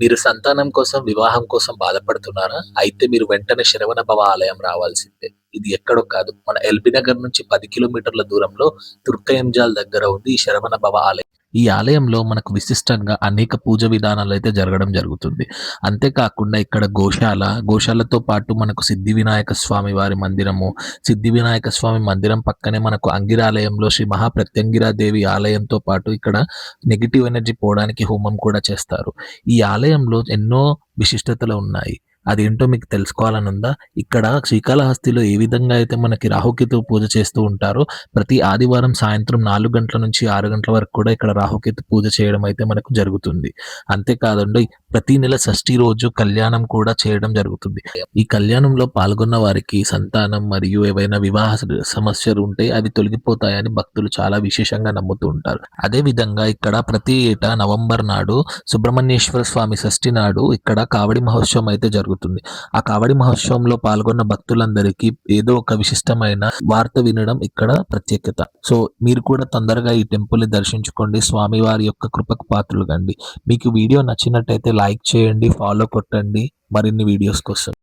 మీరు సంతానం కోసం వివాహం కోసం బాధపడుతున్నారా? అయితే మీరు వెంటనే శరవణ భవ ఆలయం రావాల్సిందే. ఇది ఎక్కడో కాదు. మన ఎల్బీ నగర్ నుంచి పది కిలోమీటర్ల దూరంలో తుర్కయంజాల్ దగ్గర ఉంది ఈ శరవణ భవ ఆలయం. ఈ ఆలయంలో మనకు విశిష్టంగా అనేక పూజ విధానాలు అయితే జరగడం జరుగుతుంది. అంతేకాకుండా ఇక్కడ గోశాల గోశాలతో పాటు మనకు సిద్ధి వినాయక స్వామి వారి మందిరము సిద్ధి వినాయక స్వామి మందిరం పక్కనే మనకు అంగిరాలయంలో శ్రీ మహాప్రత్యంగిరాదేవి ఆలయంతో పాటు ఇక్కడ నెగిటివ్ ఎనర్జీ పోవడానికి హోమం కూడా చేస్తారు. ఈ ఆలయంలో ఎన్నో విశిష్టతలు ఉన్నాయి. అదేంటో మీకు తెలుసుకోవాలని ఉందా ఇక్కడ శ్రీకాళహస్తిలో ఏ విధంగా అయితే మనకి రాహుకేతు పూజ చేస్తూ ఉంటారో ప్రతి ఆదివారం సాయంత్రం నాలుగు గంటల నుంచి ఆరు గంటల వరకు కూడా ఇక్కడ రాహుకేతు పూజ చేయడం అయితే మనకు జరుగుతుంది. అంతేకాదండి ప్రతి నెల షష్ఠి రోజు కళ్యాణం కూడా చేయడం జరుగుతుంది. ఈ కళ్యాణంలో పాల్గొన్న వారికి సంతానం మరియు ఏవైనా వివాహ సమస్యలు ఉంటే అవి తొలగిపోతాయని భక్తులు చాలా విశేషంగా నమ్ముతూ ఉంటారు. అదే విధంగా ఇక్కడ ప్రతి ఏటా నవంబర్ నాడు సుబ్రహ్మణ్యేశ్వర స్వామి షష్ఠి నాడు ఇక్కడ కావడి మహోత్సవం అయితే జరుగుతుంది. ఆ కావడి మహోత్సవంలో పాల్గొన్న భక్తులందరికీ ఏదో ఒక విశిష్టమైన వార్త వినడం ఇక్కడ ప్రత్యేకత. సో మీరు కూడా తొందరగా ఈ టెంపుల్ని దర్శించుకోండి. స్వామివారి యొక్క కృపకు పాత్రలు కండి. మీకు వీడియో నచ్చినట్టయితే లైక్ చేయండి ఫాలో కొట్టండి. మరిన్ని వీడియోస్ కోసం.